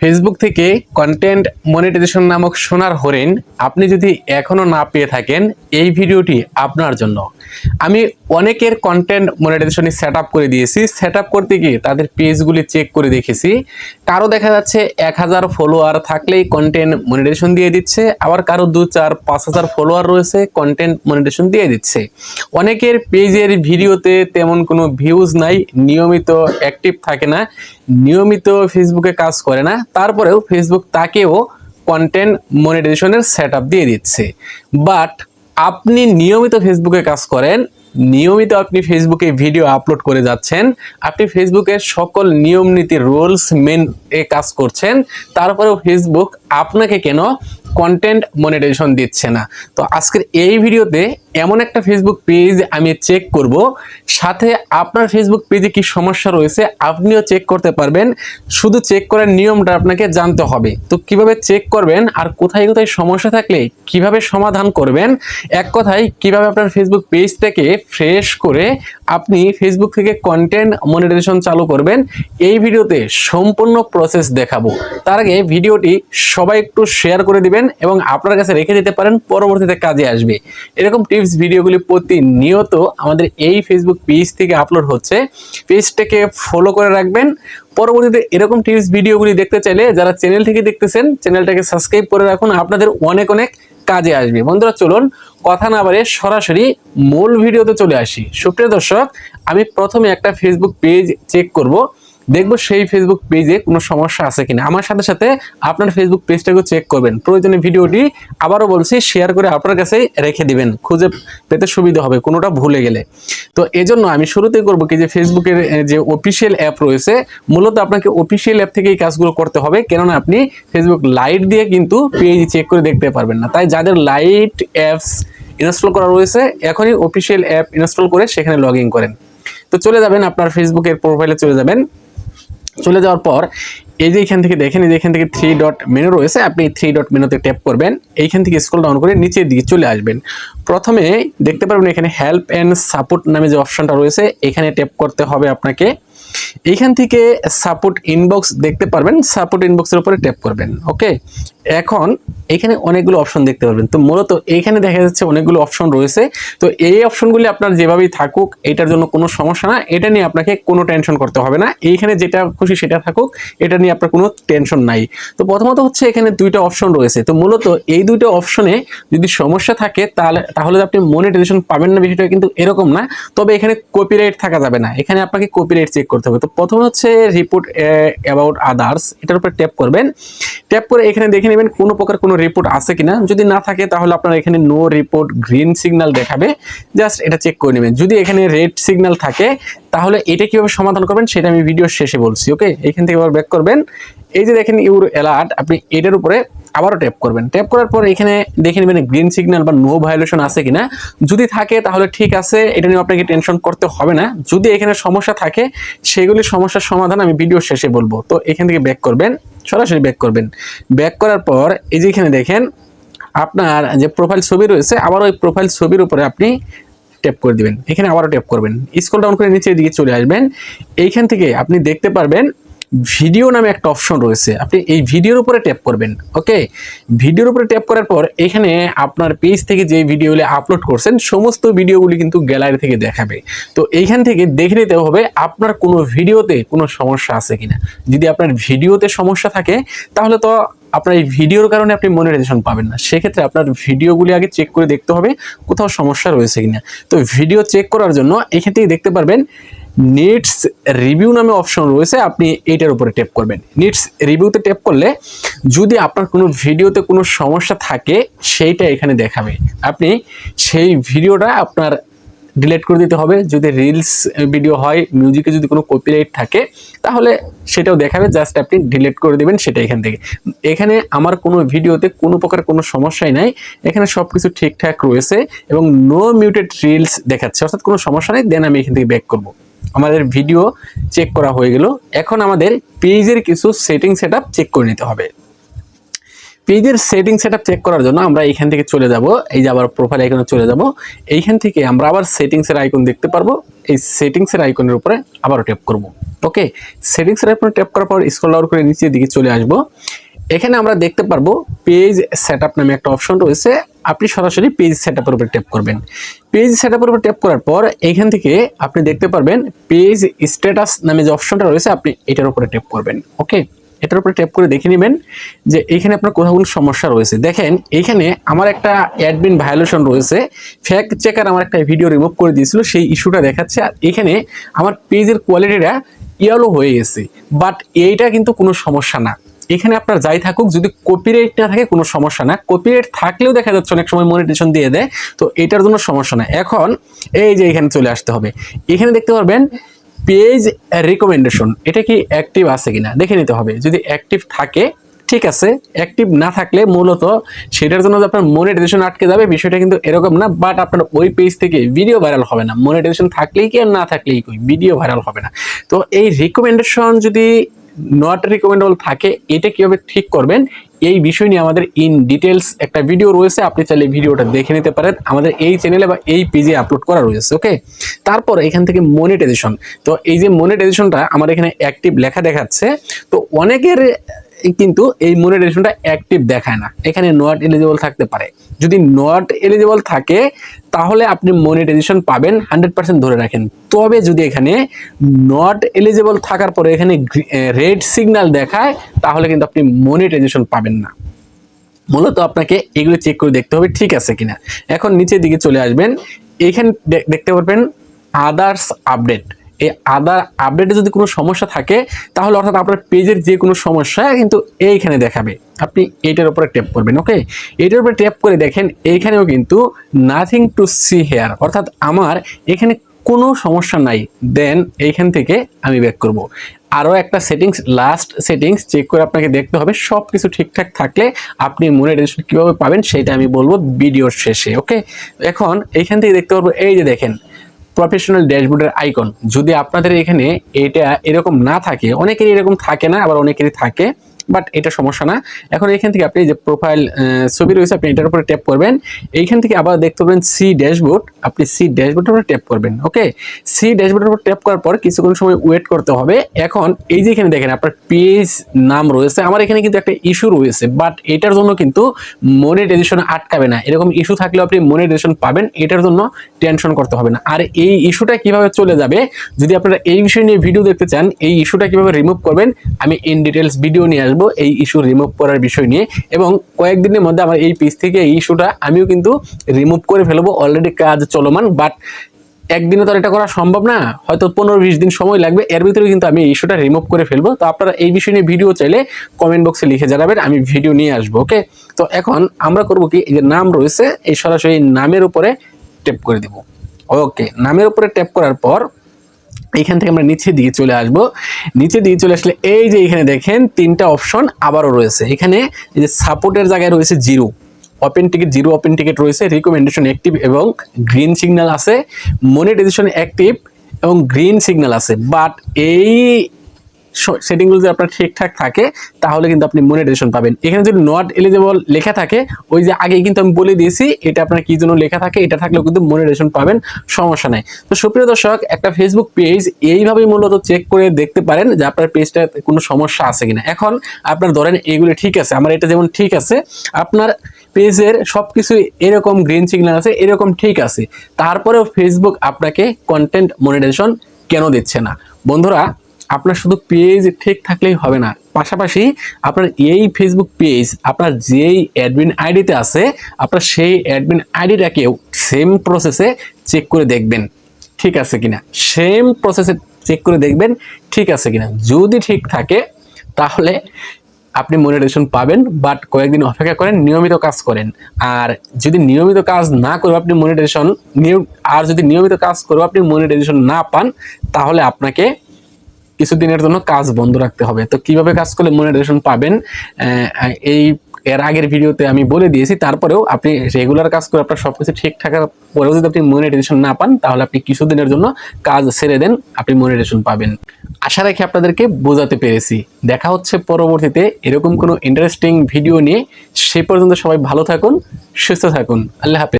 Facebook থেকে content monetization নামক সোনার হরিণ আপনি যদি এখনও না পেয়ে থাকেন, এই ভিডিওটি আপনার জন্য। আমি অনেকের কন্টেন্ট মনিটাইজেশনই সেট আপ করে দিয়েছি। সেট আপ করতে গিয়ে তাদের পেজগুলি চেক করে দেখেছি। কারও দেখা যাচ্ছে এক হাজার ফলোয়ার থাকলেই কন্টেন্ট মনিটাইজেশন দিয়ে দিচ্ছে, আবার কারও দু চার পাঁচ হাজার ফলোয়ার রয়েছে কন্টেন্ট মনিটাইজেশন দিয়ে দিচ্ছে। অনেকের পেজের ভিডিওতে তেমন কোনো ভিউজ নাই, নিয়মিত অ্যাক্টিভ থাকে না, নিয়মিত ফেসবুকে কাজ করে না, তারপরেও ফেসবুক তাকেও কন্টেন্ট মনিটাইজেশনের সেট দিয়ে দিচ্ছে। বাট আপনি নিয়মিত ফেসবুকে কাজ করেন নিয়মিত আপনি ফেসবুকে ভিডিও আপলোড করে যাচ্ছেন। আপনি ফেসবুকের সকল নিয়ম নীতি রুলস মেন এ কাজ করছেন। তারপরেও ফেসবুক আপনাকে কেন কন্টেন্ট মনিটাইজেশন দিচ্ছে না? তো আজকের এই ভিডিওতে এমন একটা ফেসবুক পেজ আমি চেক করব। সাথে আপনার ফেসবুক পেজে কি সমস্যা রয়েছে, আপনিও চেক করতে পারবেন। শুধু চেক করার নিয়মটা আপনাকে জানতে হবে। তো কীভাবে চেক করবেন আর কোথায় কোথায় সমস্যা থাকলে কীভাবে সমাধান করবেন, এক কথায় কীভাবে আপনার ফেসবুক পেজটাকে ফ্রেশ করে আপনি ফেসবুক থেকে কন্টেন্ট মনিটাইজেশন চালু করবেন, এই ভিডিওতে সম্পূর্ণ প্রসেস দেখাবো। তার আগে ভিডিওটি সবাই একটু শেয়ার করে দিবেন এবং আপনার কাছে রেখে দিতে পারেন, পরবর্তীতে কাজে আসবে। এরকম টিপস ভিডিওগুলি প্রতিনিয়ত আমাদের এই ফেসবুক পেজ থেকে আপলোড হচ্ছে। পেজটাকে ফলো করে রাখবেন। পরবর্তীতে এরকম টিপস ভিডিওগুলি দেখতে চাইলে যারা চ্যানেল থেকে দেখতেছেন চ্যানেলটাকে সাবস্ক্রাইব করে রাখুন। আপনাদের অনেক অনেক কাজে আসবে। বন্ধুরা, চলুন কথা না বাড়ে সরাসরি মূল ভিডিওতে চলে আসি। সুপ্রিয় দর্শক, আমি প্রথমে একটা ফেসবুক পেজ চেক করব। দেখব সেই ফেসবুক পেজে কোনো সমস্যা আছে কিনা। আমার সাথে সাথে আপনার ফেসবুক পেজটাকেও চেক করবেন। প্রয়োজনে ভিডিওটি আবারও বলছি শেয়ার করে আপনার কাছে রেখে দিবেন। খুঁজে পেতে সুবিধা হবে, কোনোটা ভুলে গেলে। তো এজন্য আমি শুরুতেই করব কি যে ফেসবুকের যে অফিসিয়াল অ্যাপ রয়েছে, মূলত আপনাকে অফিসিয়াল অ্যাপ থেকে এই কাজগুলো করতে হবে। কেননা আপনি ফেসবুক লাইট দিয়ে কিন্তু পেজ চেক করে দেখতে পারবেন না। তাই যাদের লাইট অ্যাপস ইনস্টল করা রয়েছে, এখনই অফিসিয়াল অ্যাপ ইনস্টল করে সেখানে লগ করেন। তো চলে যাবেন, আপনার ফেসবুকের প্রোফাইলে চলে যাবেন। চলে যাওয়ার পর, এই যে এখান থেকে দেখেন, এই যে এখান থেকে থ্রি ডট মেনু রয়েছে, আপনি থ্রি ডট মেনুতে ট্যাপ করবেন, এইখান থেকে স্ক্রল ডাউন করে নিচের দিকে চলে আসবেন। প্রথমে দেখতে পারবেন এখানে হেল্প অ্যান্ড সাপোর্ট নামে যে অপশানটা রয়েছে, এখানে ট্যাপ করতে হবে আপনাকে। এইখান থেকে সাপোর্ট ইনবক্স দেখতে পারবেন সাপোর্ট ইনবক্সের উপরে ট্যাপ করবেন ওকে এখন এখানে অনেকগুলো অপশন দেখতে পারবেন। তো মূলত এইখানে দেখা যাচ্ছে অনেকগুলো অপশন রয়েছে। তো এই অপশনগুলি আপনার যেভাবেই থাকুক, এটার জন্য কোনো সমস্যা না। এটা নিয়ে আপনাকে কোনো টেনশন করতে হবে না। এইখানে যেটা খুশি সেটা থাকুক, এটা নিয়ে আপনার কোনো টেনশন নাই। তো প্রথমত হচ্ছে এখানে দুইটা অপশন রয়েছে। তো মূলত এই দুইটা অপশনে যদি সমস্যা থাকে, তাহলে তাহলে আপনি মনিটাইজেশন পাবেন না বিষয়টা, কিন্তু এরকম না। তবে এখানে কপিরাইট থাকা যাবে না। এখানে আপনাকে কপিরাইট চেক করতে হবে। তো প্রথম হচ্ছে রিপোর্ট অ্যাবাউট আদার্স এটার উপর ট্যাপ করবেন। ট্যাপ করে এখানে দেখে নেবেন কোনো প্রকার কোনো রিপোর্ট আছে কিনা। যদি না থাকে, তাহলে আপনার এখানে নো রিপোর্ট গ্রিন সিগন্যাল দেখাবে। জাস্ট এটা চেক করে নেবেন। যদি এখানে রেড সিগন্যাল থাকে, তাহলে এটা কীভাবে সমাধান করবেন, সেটা আমি ভিডিও শেষে বলছি ওকে এখান থেকে আবার ব্যাক করবেন। এই যে দেখেন ইউর অ্যালার্ট আপনি এটার উপরে আবারও ট্যাপ করবেন। ট্যাপ করার পর এখানে দেখে নেবেন গ্রিন সিগন্যাল বা নো ভায়োলেশন আছে কিনা। যদি থাকে, তাহলে ঠিক আছে, এটা নিয়ে আপনাকে টেনশন করতে হবে না। যদি এখানে সমস্যা থাকে সেগুলি সমস্যার সমাধান আমি ভিডিও শেষে বলব। তো এখান থেকে ব্যাক করবেন। সরাসরি ব্যাক করবেন। ব্যাক করার পর এই যে এখানে দেখেন, আপনার যে প্রোফাইল ছবি রয়েছে, আবার ওই প্রোফাইল ছবির উপরে আপনি ট্যাপ করে দিবেন। এখানে আবারও ট্যাপ করবেন। স্ক্রল ডাউন করে নিচের দিকে চলে আসবেন। এইখান থেকে আপনি দেখতে পারবেন ভিডিও নামে একটা অপশন রয়েছে। আপনি এই ভিডিওর উপরে ট্যাপ করবেন, ওকে? ভিডিওর উপরে ট্যাপ করার পর এখানে আপনার পেজ থেকে যে ভিডিওগুলি আপলোড করছেন, সমস্ত ভিডিওগুলি কিন্তু গ্যালারি থেকে দেখাবে। তো এইখান থেকে দেখে নিতে হবে আপনার কোনো ভিডিওতে কোনো সমস্যা আছে কিনা। যদি আপনার ভিডিওতে সমস্যা থাকে, তাহলে তো আপনার এই ভিডিওর কারণে আপনি মনিটাইজেশন পাবেন না। সেক্ষেত্রে আপনার ভিডিওগুলি আগে চেক করে দেখতে হবে কোথাও সমস্যা রয়েছে কিনা। তো ভিডিও চেক করার জন্য এখান থেকে দেখতে পারবেন নিটস রিভিউ নামে অপশন রয়েছে, আপনি এইটার উপরে ট্যাপ করবেন। নিটস রিভিউতে ট্যাপ করলে যদি আপনার কোনো ভিডিওতে কোনো সমস্যা থাকে, সেইটা এখানে দেখাবে। আপনি সেই ভিডিওটা আপনার ডিলিট করে দিতে হবে। যদি রিলস ভিডিও হয় মিউজিকে যদি কোনো কপিরাইট থাকে, তাহলে সেটাও দেখাবে। জাস্ট আপনি ডিলিট করে দেবেন সেটা এখান থেকে। এখানে আমার কোনো ভিডিওতে কোনো প্রকার কোনো সমস্যাই নাই। এখানে সব কিছু ঠিকঠাক রয়েছে এবং নো মিউটেড রিলস দেখাচ্ছে। অর্থাৎ কোনো সমস্যা নেই দেন আমি এখান থেকে ব্যাক করব। আমাদের ভিডিও চেক করা হয়ে গেল। এখন আমাদের পেজের কিছু সেটিং সেট চেক করে নিতে হবে। পেজের সেটিং সেট চেক করার জন্য আমরা এইখান থেকে চলে যাব। এই যে আবার প্রোফাইল আইকনে চলে যাব। এইখান থেকে আমরা আবার সেটিংসের আইকন দেখতে পারব। এই সেটিংসের আইকনের উপরে আবারও ট্যাপ করব। ওকে সেটিংসের উপর ট্যাপ করার পর স্ক্রল আউট করে নিচের দিকে চলে আসব। এখানে আমরা দেখতে পারব পেজ সেট আপ নামে একটা অপশন রয়েছে। আপনি সরাসরি পেজ সেট আপের উপর ট্যাপ করবেন। পেজ সেট আপের উপর ট্যাপ করার পর এইখান থেকে আপনি দেখতে পারবেন পেজ স্ট্যাটাস নামে যে অপশনটা রয়েছে, আপনি এটার উপরে ট্যাপ করবেন। ওকে এটার উপরে ট্যাপ করে দেখে নেবেন যে এইখানে আপনার কোথাও কোনো সমস্যা রয়েছে। দেখেন এইখানে আমার একটা অ্যাডমিন ভায়োলেশন রয়েছে। ফ্যাক চেকার আমার একটা ভিডিও রিমুভ করে দিয়েছিল, সেই ইস্যুটা দেখাচ্ছে। আর এখানে আমার পেজের কোয়ালিটিটা ইয়েলো হয়ে গেছে। বাট এইটা কিন্তু কোনো সমস্যা না। এখানে আপনার যাই থাকুক, যদি কপিরাইট না থাকে, কোনো সমস্যা না। কপিরাইট থাকলেও দেখা যাচ্ছে অনেক সময় মনিটেশন দিয়ে দেয়, তো এটার জন্য সমস্যা না। এখন এই যে এখানে চলে আসতে হবে, এখানে দেখতে পারবেন পেজ রিকমেন্ডেশন এটা কি অ্যাক্টিভ আছে কিনা? দেখে নিতে হবে, যদি অ্যাক্টিভ থাকে, ঠিক আছে অ্যাক্টিভ না থাকলে মূলত সেটার জন্য আপনার মনিটাইজেশন আটকে যাবে, বিষয়টা কিন্তু এরকম না বাট আপনার ওই পেজ থেকে ভিডিও ভাইরাল হবে না। মনিটাইজেশন থাকলেই কি আর না থাকলেই কই ভিডিও ভাইরাল হবে না। তো এই রিকমেন্ডেশন যদি নট রিকমেন্ডেবল থাকে, এটা কীভাবে ঠিক করবেন, এই বিষয় নিয়ে আমাদের ইন ডিটেলস একটা ভিডিও রয়েছে, আপনি চাইলে ভিডিওটা দেখে নিতে পারেন। আমাদের এই চ্যানেলে বা এই পেজে আপলোড করা রয়েছে ওকে তারপর এখান থেকে মনিটাইজেশন তো এই যে মনিটাইজেশনটা আমার এখানে অ্যাক্টিভ লেখা দেখাচ্ছে, তো অনেকের কিন্তু এই মনিটাইজেশনটা অ্যাক্টিভ দেখায় না। এখানে নট এলিজিবল থাকতে পারে। যদি নট এলিজিবল থাকে, তাহলে আপনি মনিটাইজেশন পাবেন হান্ড্রেড পার্সেন্ট ধরে রাখেন। তবে যদি এখানে নট এলিজিবল থাকার পরে এখানে রেড সিগন্যাল দেখায়, তাহলে কিন্তু আপনি মনিটাইজেশন পাবেন না। মূলত আপনাকে এগুলো চেক করে দেখতে হবে ঠিক আছে কিনা। এখন নিচের দিকে চলে আসবেন। এইখানে দে- দেখতে পারবেন আদার্স আপডেট এই আদার আপডেটে যদি কোনো সমস্যা থাকে, তাহলে অর্থাৎ আপনার পেজের যে কোনো সমস্যা কিন্তু এইখানে দেখাবে। আপনি এইটার উপরে ট্যাপ করবেন ওকে এইটার উপরে ট্যাপ করে দেখেন, এইখানেও কিন্তু নাথিং টু সি হেয়ার অর্থাৎ আমার এখানে কোনো সমস্যা নাই। দেন এইখান থেকে আমি ব্যাক করব। আরও একটা সেটিংস লাস্ট সেটিংস চেক করে আপনাকে দেখতে হবে। সব কিছু ঠিকঠাক থাকলে আপনি মনে মনিটাইজেশন কীভাবে পাবেন, সেটা আমি বলব ভিডিওর শেষে ওকে এখন এইখান থেকে দেখতে পারব, এই যে দেখেন প্রফেশনাল ড্যাশবোর্ডের আইকন যদি আপনাদের এখানে এটা এরকম না থাকে, অনেকেরই এরকম থাকে না, আবার অনেকেরই থাকে। বাট এটা সমস্যা না। এখন এখান থেকে আপনি যে প্রোফাইল ছবি রয়েছে, আপনি এটার উপরে ট্যাপ করবেন। এইখান থেকে আবার দেখতে পাবেন সি ড্যাশবোর্ড আপনি সি ড্যাশবোর্ডের উপরে ট্যাপ করবেন ওকে সি ড্যাশবোর্ডের উপর ট্যাপ করার পর কিছুক্ষণ সময় ওয়েট করতে হবে। এখন এই যে এখানে দেখেন, আপনার পেজ নাম রয়েছে। আমার এখানে কিন্তু একটা ইস্যু রয়েছে বাট এটার জন্য কিন্তু মনিটাইজেশন আটকাবে না। এরকম ইস্যু থাকলেও আপনি মনিটাইজেশন পাবেন, এটার জন্য টেনশন করতে হবে না। আর এই ইস্যুটা কীভাবে চলে যাবে, যদি আপনারা এই বিষয় নিয়ে ভিডিও দেখতে চান, এই ইস্যুটা কীভাবে রিমুভ করবেন, আমি ইন ডিটেলস ভিডিও নিয়ে আসব। এই ইস্যু রিমুভ করার বিষয় নিয়ে। এবং কয়েকদিনের মধ্যে আমার এই পেজ থেকে এই ইস্যুটা আমিও কিন্তু রিমুভ করে ফেলব। অলরেডি কাজ চলমান বাট একদিনে তো এটা করা সম্ভব না। হয়তো পনেরো বিশ দিন সময় লাগবে। এর ভিতরে কিন্তু আমি এই ইস্যুটা রিমুভ করে ফেলব। তো আপনারা এই বিষয় নিয়ে ভিডিও চাইলে কমেন্ট বক্সে লিখে জানাবেন। আমি ভিডিও নিয়ে আসব ওকে তো এখন আমরা করব কি? এই যে নাম রয়েছে, এই সরাসরি নামের উপরে ট্যাপ করে দিব। ওকে নামের উপরে ট্যাপ করার পর এইখান থেকে আমরা নিচে দিয়ে চলে আসব। নিচে দিয়ে চলে আসলে এই যে এখানে দেখেন, তিনটা অপশন আবারও রয়েছে। এখানে এই যে সাপোর্টের জায়গায় রয়েছে zero open ticket zero open ticket রয়েছে। রিকমেন্ডেশন অ্যাক্টিভ এবং গ্রিন সিগন্যাল আছে। মনিটাইজেশন অ্যাক্টিভ এবং গ্রিন সিগন্যাল আছে। বাট এই সেটিংগুলো যদি আপনার ঠিকঠাক থাকে, তাহলে কিন্তু আপনি মনিটাইজেশন পাবেন। এখানে যদি নট এলিজেবল লেখা থাকে, ওই যে আগে কিন্তু আমি বলে দিয়েছি, এটা আপনার কি জন্য লেখা থাকে, এটা থাকলেও কিন্তু মনিটাইজেশন পাবেন, সমস্যা নাই। তো সুপ্রিয় দর্শক, একটা ফেসবুক পেজ এইভাবেই মূলত চেক করে দেখতে পারেন যে আপনার পেজটা কোনো সমস্যা আছে কিনা। এখন আপনার ধরেন এইগুলো ঠিক আছে, আমার এটা যেমন ঠিক আছে, আপনার পেজের সব কিছু এরকম গ্রিন সিগন্যাল আছে, এরকম ঠিক আছে। তারপরেও ফেসবুক আপনাকে কন্টেন্ট মনিটাইজেশন কেন দিচ্ছে না? বন্ধুরা আপনার শুধু পেজ ঠিক থাকলেই হবে না। পাশাপাশি আপনার এই ফেসবুক পেজ আপনার যেই অ্যাডমিন আইডিতে আছে, আপনার সেই অ্যাডমিন আইডিটাকেও সেম প্রসেসে চেক করে দেখবেন। ঠিক আছে কিনা? সেম প্রসেসে চেক করে দেখবেন, ঠিক আছে কিনা? যদি ঠিক থাকে, তাহলে আপনি মনিটাইজেশন পাবেন বাট কয়েকদিন অপেক্ষা করেন, নিয়মিত কাজ করেন। আর যদি নিয়মিত কাজ না করে আপনি মনিটাইজেশন আর যদি নিয়মিত কাজ করে আপনি মনিটাইজেশন না পান, তাহলে আপনাকে কিছুদিনের জন্য কাজ বন্ধ রাখতে হবে। তো কীভাবে কাজ করলে মনিটাইজেশন পাবেন এই এর আগের ভিডিওতে আমি বলে দিয়েছি। তারপরেও আপনি রেগুলার কাজ করে আপনার সবকিছু ঠিক থাকার পরেও যদি আপনি মনিটাইজেশন না পান, তাহলে আপনি কিছুদিনের জন্য কাজ ছেড়ে দেন, আপনি মনিটাইজেশন পাবেন। আশা রাখি আপনাদেরকে বোঝাতে পেরেছি। দেখা হচ্ছে পরবর্তীতে এরকম কোনো ইন্টারেস্টিং ভিডিও নিয়ে। সে পর্যন্ত সবাই ভালো থাকুন, সুস্থ থাকুন। আল্লাহ হাফেজ।